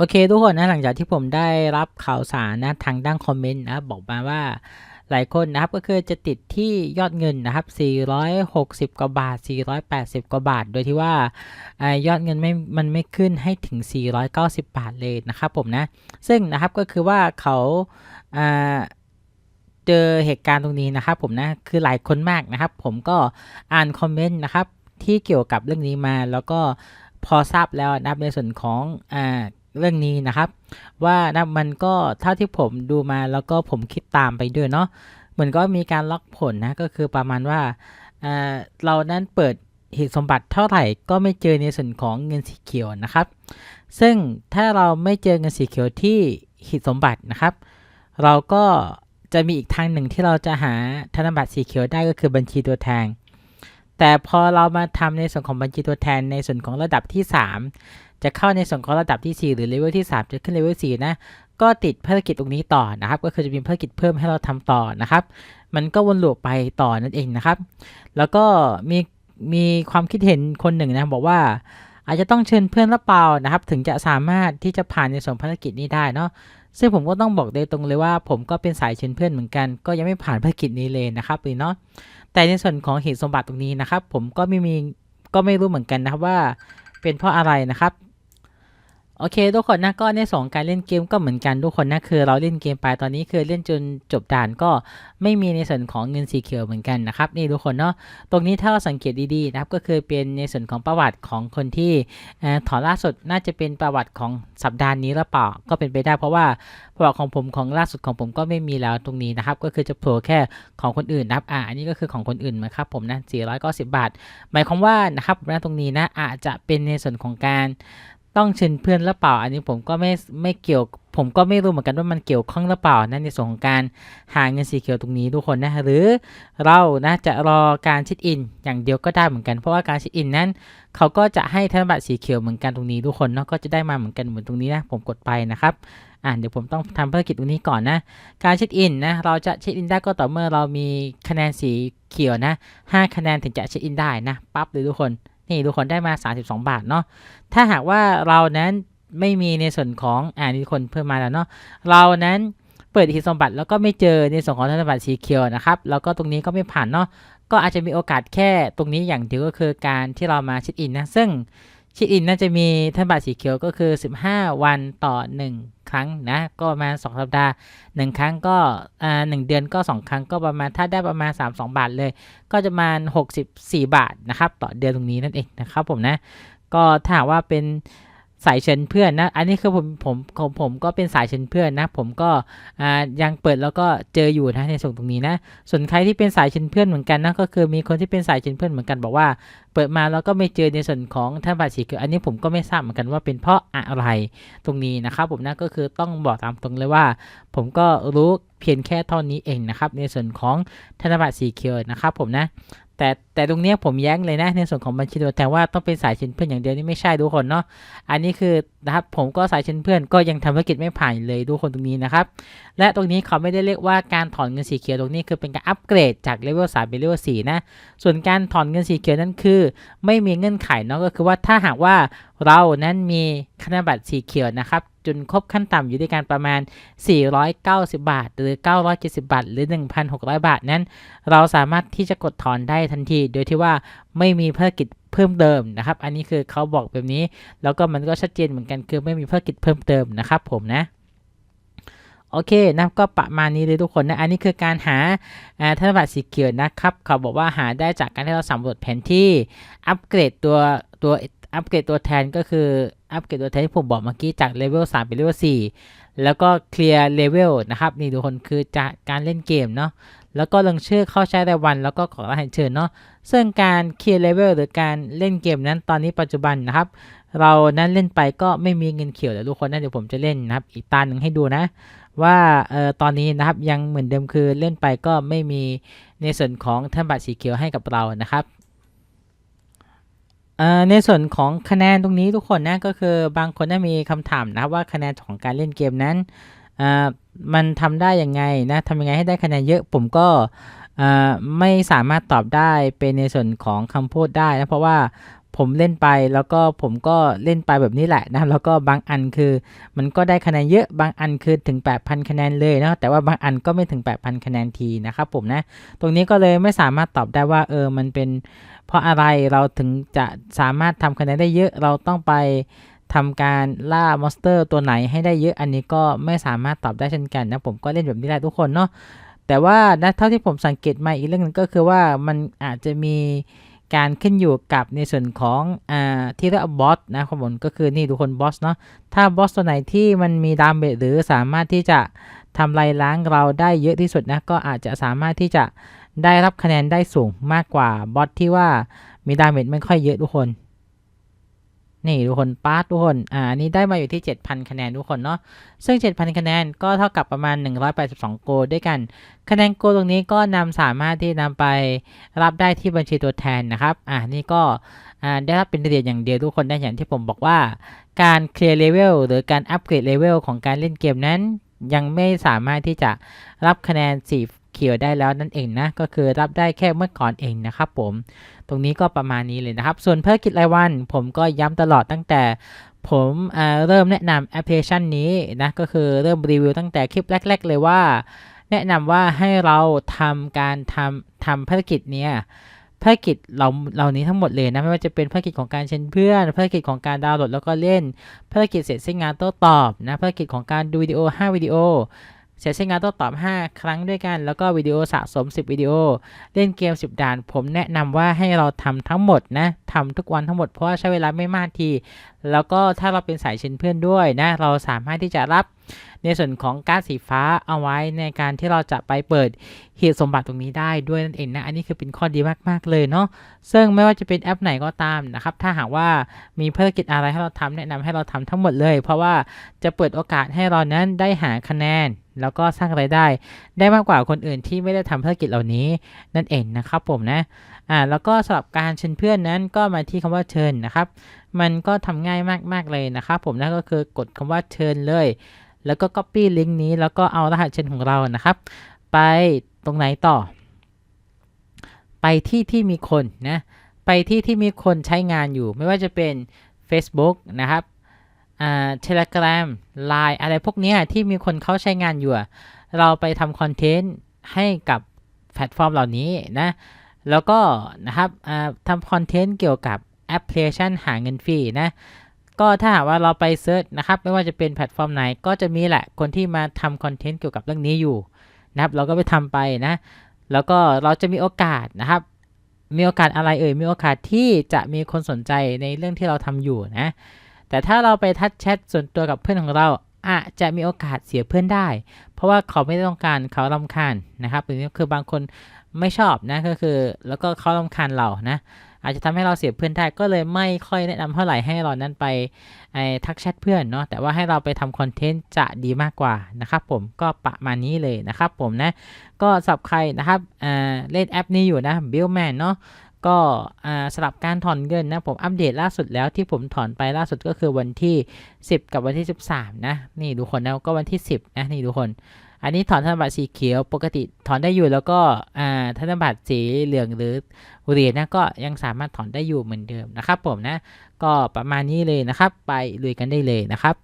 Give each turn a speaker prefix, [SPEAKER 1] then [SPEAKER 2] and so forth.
[SPEAKER 1] โอเคทุกคนนะหลังจากที่ผมได้รับข่าวสารนะทางด้านคอมเมนต์นะบอกมาว่าหลายคนนะครับก็คือจะติดที่ยอดเงินนะครับ 460 กว่าบาท 480 กว่าบาท โดยที่ว่าอยอดเงินไม่ มันไม่ขึ้นให้ถึง 490 บาทเลยนะครับผมนะ ซึ่งนะครับก็คือว่าเขาเจอเหตุการณ์ตรงนี้นะครับผมนะ คือหลายคนมากนะครับ ผมก็อ่านคอมเมนต์นะครับที่เกี่ยวกับเรื่องนี้มาแล้วก็พอทราบแล้วนะครับในส่วนของอ เรื่องนี้นะครับ ว่านะมันก็เท่าที่ผมดูมาแล้วก็ผมคิดตามไปด้วยเนาะเหมือนก็มีการล็อกผลนะก็คือประมาณว่าเรานั้นเปิดหีบสมบัติเท่าไหร่ก็ไม่เจอในส่วนของเงินสีเขียวนะครับ ซึ่งถ้าเราไม่เจอเงินสีเขียวที่หีบสมบัตินะครับ เราก็จะมีอีกทางหนึ่งที่เราจะหาธนบัตรสีเขียวได้ก็คือบัญชีตัวแทนแต่พอเรามาทำในส่วนของบัญชีตัวแทนในส่วนของระดับที่ 3 จะเข้าในส่วนของระดับที่ 4 หรือเลเวลที่ 3 จะขึ้นเลเวล4นะ ก็ติดภารกิจตรงนี้ต่อนะครับ ก็คือจะมีภารกิจเพิ่มให้เราทำต่อนะครับ มันก็วนลูปไปต่อนั่นเองนะครับ แล้วก็มีมีความคิดเห็นคนหนึ่งนะบอกว่าอาจจะต้องเชิญเพื่อนรับเปล่านะครับ ถึงจะสามารถที่จะผ่านในส่วนภารกิจนี้ได้เนาะซึ่งผมก็ต้องบอกโดยตรงเลยว่า ผมก็เป็นสายเชิญเพื่อนเหมือนกัน ก็ยังไม่ผ่านภารกิจนี้เลยนะครับเลยเนาะแต่ในส่วนของเหตุสมบัติตรงนี้นะครับ ผมก็ไม่มีก็ไม่รู้เหมือนกันนะครับว่าเป็นเพราะอะไรนะครับ โอเคทุกคนนะก็ในสองการเล่นเกมก็เหมือนกันทุกคนนะคือเราเล่นเกมไปตอนนี้คือเล่นจนจบด่านก็ไม่มีในส่วนของเงินสีเขียวเหมือนกันนะครับนี่ทุกคนเนาะตรงนี้ถ้าเราสังเกตดีๆนะครับก็คือเป็นในส่วนของประวัติของคนที่ถอนล่าสุดน่าจะเป็นประวัติของสัปดาห์นี้หรือเปล่าก็เป็นไปได้ เพราะว่าประวัติของผมของล่าสุดของผมก็ไม่มีแล้วตรงนี้นะครับก็คือจะโผล่แค่ของคนอื่นนะครับอ่าอันนี้ก็คือของคนอื่นนะครับผมนะ490 บาท หมายความว่านะครับนะตรงนี้นะอาจจะเป็นในส่วนของการ ต้องเชิญเพื่อนหรือเปล่า อันนี้ผมก็ไม่ไม่เกี่ยว ผมก็ไม่รู้เหมือนกันว่ามันเกี่ยวข้องหรือเปล่านะในส่วนของการหาเงินสีเขียวตรงนี้ทุกคนนะหรือเรานะจะรอการชิดอิน อย่างเดียวก็ได้เหมือนกันเพราะว่าการชิดอินนั้นเขาก็จะให้ธนบัตรสีเขียวเหมือนกันตรงนี้ทุกคนเนาะก็จะได้มาเหมือนกันเหมือนตรงนี้นะผมกดไปนะครับอ่าเดี๋ยวผมต้องทำภารกิจตรงนี้ก่อนนะ การเช็คอินนะเราจะเช็คอินได้ก็ต่อเมื่อเรามีคะแนนสีเขียวนะ5คะแนนถึงจะเช็คอินได้นะปั๊บเลยทุกคน นี่ทุกคนได้มา 32 บาทเนาะถ้าหากว่าเรานั้นไม่มีในส่วนของอ่านี่ทุกคนเพิ่มมาแล้วเนาะเรานั้นเปิดหีบสมบัติแล้วก็ไม่เจอในส่วนของธนบัตรสีเขียวนะครับแล้วก็ตรงนี้ก็ไม่ผ่านเนาะก็อาจจะมีโอกาสแค่ตรงนี้อย่างเดียวก็คือการที่เรามาเช็คอินนะซึ่ง ชิดอินน่าจะมีธนบัตรสีเขียวก็คือ 15 วันต่อ 1 ครั้งนะ ก็ประมาณ 2 สัปดาห์ 1 ครั้งก็อ่าหนึ่งเดือนก็ 2 ครั้งก็ประมาณถ้าได้ประมาณ 32 บาทเลย ก็จะประมาณ 64 บาทนะครับ ต่อเดือนตรงนี้นั่นเองนะครับผมนะ ก็ถ้าว่าเป็น สายเชิญเพื่อนนะ อันนี้คือผมผมของผมก็เป็นสายเชิญเพื่อนนะ ผมก็อ่ายังเปิดแล้วก็เจออยู่นะในส่วนตรงนี้นะ ส่วนใครที่เป็นสายเชิญเพื่อนเหมือนกันนะ ก็คือมีคนที่เป็นสายเชิญเพื่อนเหมือนกันบอกว่า เปิดมาแล้วก็ไม่เจอในส่วนของธนบัตรสีเขียวอันนี้ผมก็ไม่ทราบเหมือนกันว่าเป็นเพราะอะไรตรงนี้นะครับผมนะก็คือต้องบอกตามตรงเลยว่า ผมก็รู้เพียงแค่เท่านี้เองนะครับในส่วนของธนบัตรสีเขียวนะครับผมนะ แต่แต่ตรงเนี้ยผมแย้งเลยนะในส่วนของบัญชีตัวแทนว่าต้องเป็นสายชิญเพื่อนอย่างเดียวนี่ไม่ใช่ทุกคนเนาะอันนี้คือนะครับผมก็สายชิญเพื่อนก็ยังทำธุรกิจไม่ผ่านเลยทุกคนตรงนี้นะครับและตรงนี้เขาไม่ได้เรียกว่าการถอนเงินสีเขียวตรงนี้คือเป็นการอัปเกรดจากเลเวล3เป็นเลเวล4นะส่วนการถอนเงินสีเขียวนั้นคือ ไม่มีเงื่อนไขเนาะก็คือว่าถ้าหากว่าเรานั้นมีธนบัตรสีเขียวนะครับ จนครบขั้นต่ำอยู่ด้วยกันประมาณ 490 บาท หรือ 970 บาท หรือ 1,600 บาทนั้น เราสามารถที่จะกดถอนได้ทันที โดยที่ว่าไม่มีภารกิจเพิ่มเติมนะครับ อันนี้คือเขาบอกแบบนี้ แล้วก็มันก็ชัดเจนเหมือนกันคือไม่มีภารกิจเพิ่มเติมนะครับผมนะโอเคนะก็ประมาณนี้เลยทุกคนนะ อันนี้คือการหาอ่าธนบัตรสีเขียวนะครับ เขาบอกว่าหาได้จากการที่เราสำรวจแผนที่ อัปเกรดตัวตัวอัปเกรดตัวแทนก็คือ อัปเกรดตัวแทนที่ผมบอกเมื่อกี้จากเลเวล3เป็นเลเวล4แล้วก็เคลียร์เลเวลนะครับ นี่ทุกคนคือจากการเล่นเกมเนาะแล้วก็ลงชื่อเข้าใช้รายวัน แล้วก็ขอรหัสเชิญเนาะซึ่งการเคลียร์เลเวลหรือการเล่นเกมนั้นตอนนี้ปัจจุบันนะครับ เรานั้นเล่นไปก็ไม่มีเงินเขียวแต่ทุกคนนะเดี๋ยวผมจะเล่นนะครับ อีกตาหนึ่งให้ดูนะ ว่าเอ่อตอนนี้นะครับยังเหมือนเดิมคือเล่นไปก็ไม่มีในส่วนของธนบัตรสีเขียวให้กับเรานะครับ ในส่วนของคะแนนตรงนี้ทุกคนนะก็คือบางคนน่ามีคำถามนะว่าคะแนนของการเล่นเกมนั้นมันทำได้ยังไงนะทำยังไงให้ได้คะแนนเยอะผมก็ไม่สามารถตอบได้เป็นในส่วนของคำพูดได้นะเพราะว่าผมเล่นไปแล้วก็ผมก็เล่นไปแบบนี้แหละนะแล้วก็บางอันคือ มันก็ได้คะแนนเยอะบางอันคือถึง 8,000 คะแนนเลยนะแต่ว่าบางอันก็ไม่ถึง 8,000 คะแนนทีนะครับผมนะ ตรงนี้ก็เลยไม่สามารถตอบได้ว่าเออมันเป็น เพราะอะไรเราถึงจะสามารถทำคะแนนได้เยอะเราต้องไปทำการล่ามอนสเตอร์ตัวไหนให้ได้เยอะอันนี้ก็ไม่สามารถตอบได้เช่นกันนะผมก็เล่นแบบนี้แหละทุกคนเนาะแต่ว่านะเท่าที่ผมสังเกตมาอีกเรื่องหนึงก็คือว่ามันอาจจะมีการขึ้นอยู่กับในส่วนของอ่าที่เรียกว่าบอสนะครับผมก็คือนี่ทุกคนบอสเนาะถ้าบอสตัวไหนที่มันมีดามเมจหรือสามารถที่จะทำลายล้างเราได้เยอะที่สุดนะก็อาจจะสามารถที่จะ ได้รับคะแนนได้สูงมากกว่าบอสที่ว่ามีดาเมจไม่ค่อยเยอะทุกคน นี่ทุกคนปาร์ตทุกคนอ่านี้ได้มาอยู่ที่ 7,000 คะแนนทุกคนเนาะซึ่ง 7,000 คะแนนก็เท่ากับประมาณ 182 โกด้วยกัน คะแนนโกตรงนี้ก็นำสามารถที่นำไปรับได้ที่บัญชีตัวแทนนะครับอ่านี่ก็อ่าได้รับเป็นเหรียญอย่างเดียวทุกคนได้อย่างที่ผมบอกว่า การเคลียร์เลเวลหรือการอัปเกรดเลเวลของการเล่นเกมนั้น ยังไม่สามารถที่จะรับคะแนนสี เขียวได้แล้วนั่นเองนะ ก็คือรับได้แค่เมื่อก่อนเองนะครับผม ตรงนี้ก็ประมาณนี้เลยนะครับ ส่วนภารกิจรายวัน ผมก็ย้ำตลอดตั้งแต่ผมอ่าเริ่มแนะนำแอปพลิเคชันนี้นะ ก็คือเริ่มรีวิวตั้งแต่คลิปแรก ๆ เลยว่า แนะนำว่าให้เราทำการทำทำภารกิจเนี้ยภารกิจเราเหล่านี้ทั้งหมดเลยนะไม่ว่าจะเป็นภารกิจของการเชิญเพื่อนภารกิจของการดาวน์โหลดแล้วก็เล่นภารกิจเสร็จสิ้นงานโต้ตอบนะภารกิจของการดูวิดีโอ 5 วิดีโอ เสร็จสิ้นงานต้ตอบ 5 ครั้งด้วยกัน แล้วก็วิดีโอสะสม 10 วิดีโอ เล่นเกม 10 ด่าน ผมแนะนำว่าให้เราทำทั้งหมดนะทำทุกวันทั้งหมดเพราะว่าใช้เวลาไม่มากที แล้วก็ถ้าเราเป็นสายเชิญเพื่อนด้วยนะ เราสามารถที่จะรับในส่วนของการสีฟ้าเอาไว้ในการที่เราจะไปเปิดเหีบสมบัติตรงนี้ได้ด้วยนั่นเองนะ อันนี้คือเป็นข้อดีมาก ๆ เลยเนาะซึ่งไม่ว่าจะเป็นแอปไหนก็ตามนะครับ ถ้าหากว่ามีภารกิจอะไรให้เราทำแนะนำให้เราทำทั้งหมดเลย เพราะว่าจะเปิดโอกาสให้เรานั้นได้หาคะแนน แล้วก็สร้างรายได้ ได้มากกว่าคนอื่นที่ไม่ได้ทำภารกิจเหล่านี้นั่นเองนะครับผมนะอ่าแล้วก็สำหรับการเชิญเพื่อนนั้นก็มาที่คำว่าเชิญนะครับ มันก็ทำง่ายมากๆเลยนะครับผมนั่นก็คือกดคำว่าเชิญเลย แล้วก็ copy ลิงก์นี้แล้วก็เอารหัสเชิญของเรานะครับ ไปตรงไหนต่อ ไปที่ที่มีคนนะไปที่ที่มีคนใช้งานอยู่ ไม่ว่าจะเป็น Facebook นะครับ อ่า Telegram Line อะไรพวกนี้ที่มีคนเขาใช้งานอยู่ เราไปทำคอนเทนต์ให้กับแพลตฟอร์มเหล่านี้นะ แล้วก็นะครับอ่าทำคอนเทนต์เกี่ยวกับแอปพลิเคชันหาเงินฟรีนะ ก็ถ้าหากว่าเราไปเซิร์ชนะครับ ไม่ว่าจะเป็นแพลตฟอร์มไหน ก็จะมีแหละคนที่มาทำคอนเทนต์เกี่ยวกับเรื่องนี้อยู่นะครับ เราก็ไปทำไปนะ แล้วก็เราจะมีโอกาสนะครับ มีโอกาสอะไรเอ่ย มีโอกาสที่จะมีคนสนใจในเรื่องที่เราทำอยู่นะ แต่ถ้าเราไปทักแชทส่วนตัวกับเพื่อนของเราอาจจะมีโอกาสเสียเพื่อนได้ เพราะว่าเขาไม่ต้องการเขารำคาญนะครับหรือคือบางคนไม่ชอบนะก็คือ แล้วก็เขารำคาญเรานะ อาจจะทำให้เราเสียเพื่อนได้ก็เลยไม่ค่อยแนะนำเท่าไหร่ให้เรานั้นไปไอ้ทักแชทเพื่อนเนาะแต่ว่าให้เราไปทำคอนเทนต์จะดีมากกว่านะครับผมก็ประมาณนี้เลยนะครับผมนะก็สับใครนะครับเล่นแอปนี้อยู่นะ b i l l m a n เนาะ ก็สลับการถอนเงินนะผมอัปเดตล่าสุดแล้วที่ผมถอนไปล่าสุดก็คือวันที่ 10 กับวันที่ 13 นะ นี่ดูคนนะก็วันที่ 10 นะ นี่ดูคน อันนี้ถอนธนบัตรสีเขียวปกติถอนได้อยู่แล้วก็ธนบัตรสีเหลืองหรือเหรียญนะก็ยังสามารถถอนได้อยู่เหมือนเดิมนะครับผมนะ ก็ประมาณนี้เลยนะครับ ไปลุยกันได้เลยนะครับ